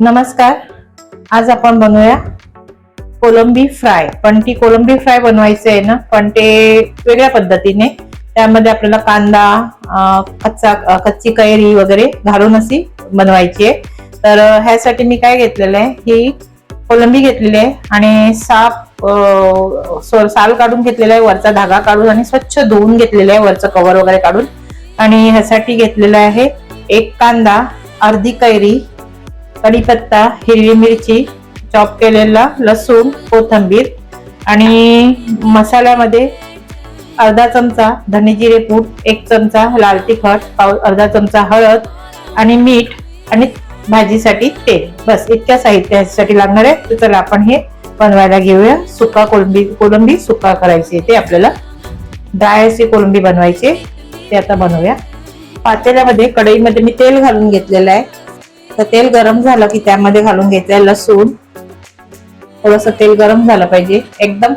नमस्कार. आज आपण बनवूया कोलंबी फ्राय. पण ती कोलंबी फ्राय बनवायची आहे ना? पण ते वेगळ्या पद्धतीने. त्यामध्ये आपल्याला कांदा कच्चा कच्ची कैरी वगैरे घालून अशी बनवायची आहे. तर ह्यासाठी मी काय घेतलेलं आहे? ही कोलंबी घेतलेली आहे आणि साप साल काढून घेतलेला आहे वरचा धागा काढून आणि स्वच्छ धुवून घेतलेला आहे वरचं कव्हर वगैरे काढून. आणि ह्यासाठी घेतलेलं आहे एक कांदा अर्धी कैरी कढीपत्ता हिरवी मिरची चॉप केलेला लसूण कोथंबीर आणि मसाल्यामध्ये अर्धा चमचा धने जिरे पूड एक चमचा लाल तिखट पाव अर्धा चमचा हळद आणि मीठ आणि भाजीसाठी तेल. बस इतक्या साहित्यासाठी लागणार आहे. तर चला आपण हे बनवायला घेऊया. सुका कोलंबी कोलंबी सुका करायची. आहे ते आपल्याला ड्राय अशी कोलंबी बनवायची ते आता बनवूया. पातेल्यामध्ये कढईमध्ये मी तेल घालून घेतलेलं आहे. तर तेल गरम झालं की त्यामध्ये घालून घ्यायचं लसूण. थोडस तेल गरम झालं पाहिजे. एकदम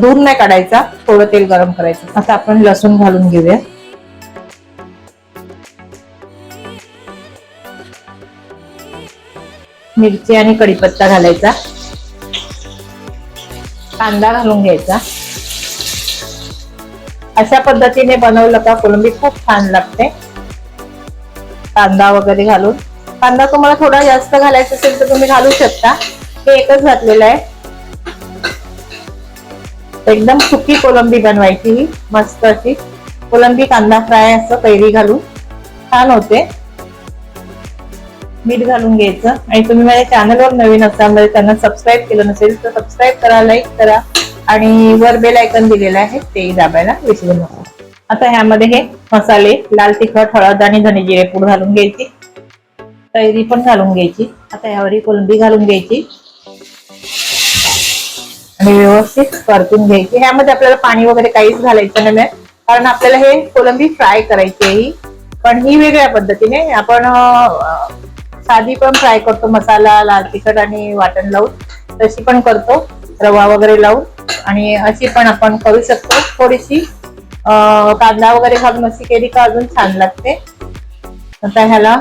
दूर नाही काढायचा. थोडं तेल गरम करायचं. आता आपण लसूण घालून घेऊया. मिरची आणि कढीपत्ता घालायचा. कांदा घालून घ्यायचा. अशा पद्धतीने बनवलं का कोलंबी खूप छान लागते. कांदा वगैरे घालून. कांदा तुम्हाला थोडा जास्त घालायचा असेल तर तुम्ही घालू शकता. हे एकच घातलेलं आहे. एकदम सुकी कोलंबी बनवायची ही मस्त अशी. कोलंबी कांदा फ्राय असं कैरी घालून. छान होते. मीठ घालून घ्यायचं. आणि तुम्ही माझ्या चॅनलवर नवीन असाल म्हणजे त्यांना सबस्क्राईब केलं नसेल तर सबस्क्राईब करा लाईक करा. आणि वर बेल आयकन दिलेलं आहे ते दाबायला विसरू नका. आता ह्यामध्ये हे मसाले लाल तिखट हळद आणि धने जिरे पूड घालून घ्यायची. कैरी पण घालून घ्यायची. आता यावर कोलंबी घालून घ्यायची. आणि व्यवस्थित परतून घ्यायची. ह्यामध्ये आपल्याला पाणी वगैरे काहीच घालायचं नाही कारण आपल्याला हे कोलंबी फ्राय करायची आहे पण ही वेगळ्या पद्धतीने आपण साधी पण फ्राय करतो. मसाला लाल तिखट आणि वाटण लावून. तशी पण करतो. रवा वगैरे लावून. आणि अशी पण आपण करू शकतो. थोडीशी कांदा वगैरे घालून अशी केली का अजून छान लागते. आता ह्याला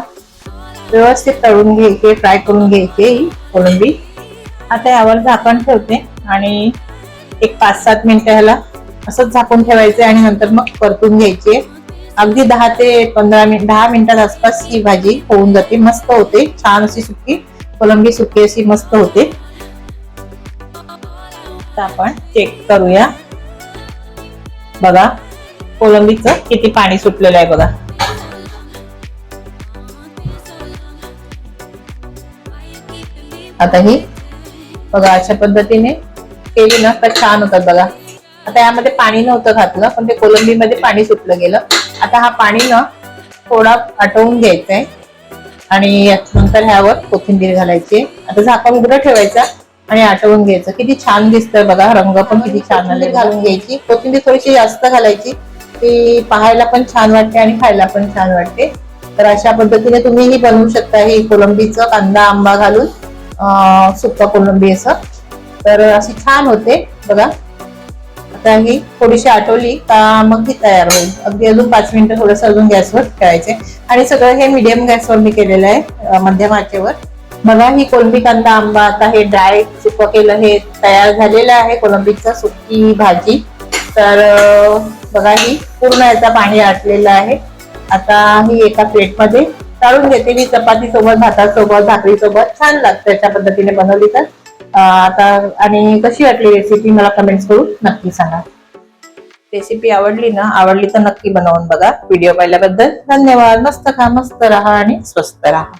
व्यवस्थित तळून घ्यायचे फ्राय करून घ्यायचे ही कोलंबी आता यावर झाकण ठेवते आणि एक पाच सात मिनिटं ह्याला असंच झाकून ठेवायचे आणि नंतर मग परतून घ्यायचे. अगदी दहा ते पंधरा मिनिट दहा मिनिटात आसपास ही भाजी होऊन जाते. मस्त होते. छान अशी सुकी कोलंबी सुकी अशी मस्त होते. आपण चेक करूया. बघा कोलंबीचं किती पाणी सुटलेलं आहे बघा. आता ही बघा अशा पद्धतीने केली ना तर छान होतात बघा. आता यामध्ये पाणी नव्हतं घातलं पण ते कोलंबीमध्ये पाणी सुटलं गेलं. आता हा पाणी ना थोडा आटवून घ्यायचंय. आणि नंतर ह्यावर कोथिंबीर घालायची. आता झाकण उघडं ठेवायचा आणि आटवून घ्यायचं. किती छान दिसतंय बघा रंग पण किती छान आले घालून घ्यायची. कोथिंबीर थोडीशी जास्त घालायची ती पाहायला पण छान वाटते आणि खायला पण छान वाटते. तर अशा पद्धतीने तुम्ही ही बनवू शकता ही कोलंबीचं कांदा आंबा घालून. सुक्का कोलंबी असं तर अशी छान होते. बघा. आता ही थोडीशी आटवली का मग ही तयार होईल. अगदी अजून पाच मिनिटं थोडंसं अजून गॅसवर ठेवायचे. आणि सगळं हे मिडियम गॅसवर मी केलेलं आहे मध्यम आचेवर. बघा ही कोलंबी कांदा आंबा आता हे ड्राय सुकं केलं हे तयार झालेलं आहे कोलंबीचं सुकी भाजी. तर बघा ही पूर्ण याचा पाणी आटलेलं आहे. आता ही एका प्लेटमध्ये काढून घेते मी चपाती सोबत भातासोबत भाकरी सोबत छान लागतं अशा पद्धतीने बनवली तर. आता आणि कशी वाटली रेसिपी मला कमेंट्स करून नक्की सांगा. रेसिपी आवडली ना? आवडली तर नक्की बनवून बघा. व्हिडिओ पाहिल्याबद्दल धन्यवाद. मस्त खा मस्त राहा आणि स्वस्त राहा.